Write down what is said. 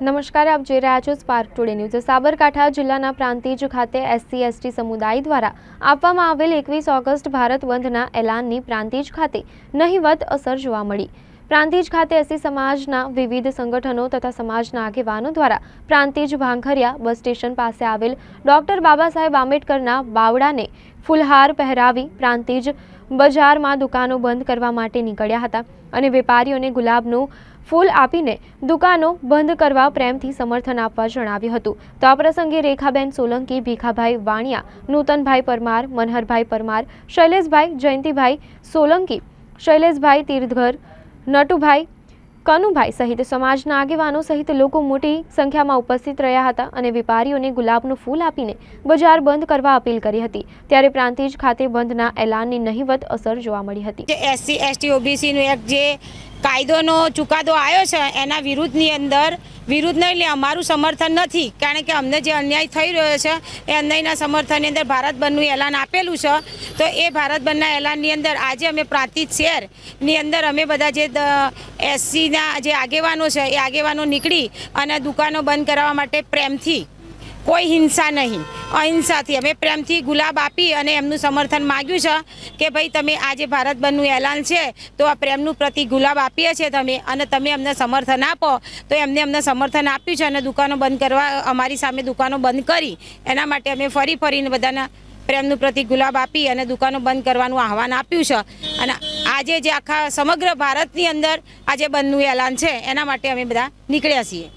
નમસ્કાર, આપ જોઈ રહ્યા છો સ્પાર્ક ટુડે ન્યૂઝ સાબરકાંઠા જિલ્લાના પ્રાંતિજ ખાતે એસસી, એસટી સમુદાય દ્વારા આપવામાં આવેલ એકવીસ ઓગસ્ટ ભારત બંધના એલાનની પ્રાંતિજ ખાતે નહિવત અસર જોવા મળી. પ્રાંતિજ ખાતે એસસી સમાજના વિવિધ સંગઠનો તથા સમાજના આગેવાનો દ્વારા પ્રાંતિજ ભાંખરિયા બસ સ્ટેશન પાસે આવેલ ડોક્ટર બાબા સાહેબ આંબેડકરના બાવડાને ફૂલહાર પહેરાવી પ્રાંતિજ બજારમાં દુકાનો બંધ કરવા માટે નીકળ્યા હતા અને વેપારીઓને ગુલાબનું ફૂલ આપીને દુકાનો બંધ કરવા પ્રેમથી સમર્થન આપવા જણાવ્યું હતું. તો આ પ્રસંગે રેખાબેન સોલંકી, ભીખાભાઈ વાણિયા, નૂતનભાઈ પરમાર, મનહરભાઈ પરમાર, શૈલેષભાઈ જયંતિભાઈ સોલંકી, શૈલેષભાઈ તીર્થઘર, નટુભાઈ કનુભાઈ સહિત સમાજના આગેવાનો સહિત લોકો મોટી સંખ્યામાં ઉપસ્થિત રહ્યા હતા અને વેપારીઓને ગુલાબનું ફૂલ આપીને બજાર બંધ કરવા અપીલ કરી હતી. ત્યારે પ્રાંતિજ ખાતે બંધના એલાનની નહિવત અસર જોવા મળી હતી. એસસી, એસટી, ઓબીસીનું એક જે કાયદોનો ચુકાદો આવ્યો છે, એના વિરુદ્ધની અંદર વિરુદ્ધ નહીં, એટલે અમારું સમર્થન નથી. કારણ કે અમને જે અન્યાય થઈ રહ્યો છે, એ અન્યાયના સમર્થનની અંદર ભારત બંધનું એલાન આપેલું છે. તો એ ભારત બંધના એલાનની અંદર આજે અમે પ્રાંતિજ શહેરની અંદર અમે બધા જે એસસીના જે આગેવાનો છે, એ આગેવાનો નીકળી અને દુકાનો બંધ કરાવવા માટે પ્રેમથી કોઈ હિંસા નહીં. અહિંસાથી અમે પ્રેમથી ગુલાબ આપી અને એમનું સમર્થન માગ્યું છે કે ભાઈ તમે આજે ભારત બંધનું એલાન છે, તો આ પ્રેમનું પ્રતિ ગુલાબ આપીએ છીએ તમે અને તમે અમને સમર્થન આપો. તો એમને અમને સમર્થન આપ્યું છે અને દુકાનો બંધ કરવા, અમારી સામે દુકાનો બંધ કરી. એના માટે અમે ફરી ફરીને બધાના પ્રેમનું પ્રતિ ગુલાબ આપી અને દુકાનો બંધ કરવાનું આહવાન આપ્યું છે. અને આજે જે આખા સમગ્ર ભારતની અંદર આજે બંધનું એલાન છે, એના માટે અમે બધા નીકળ્યા છીએ.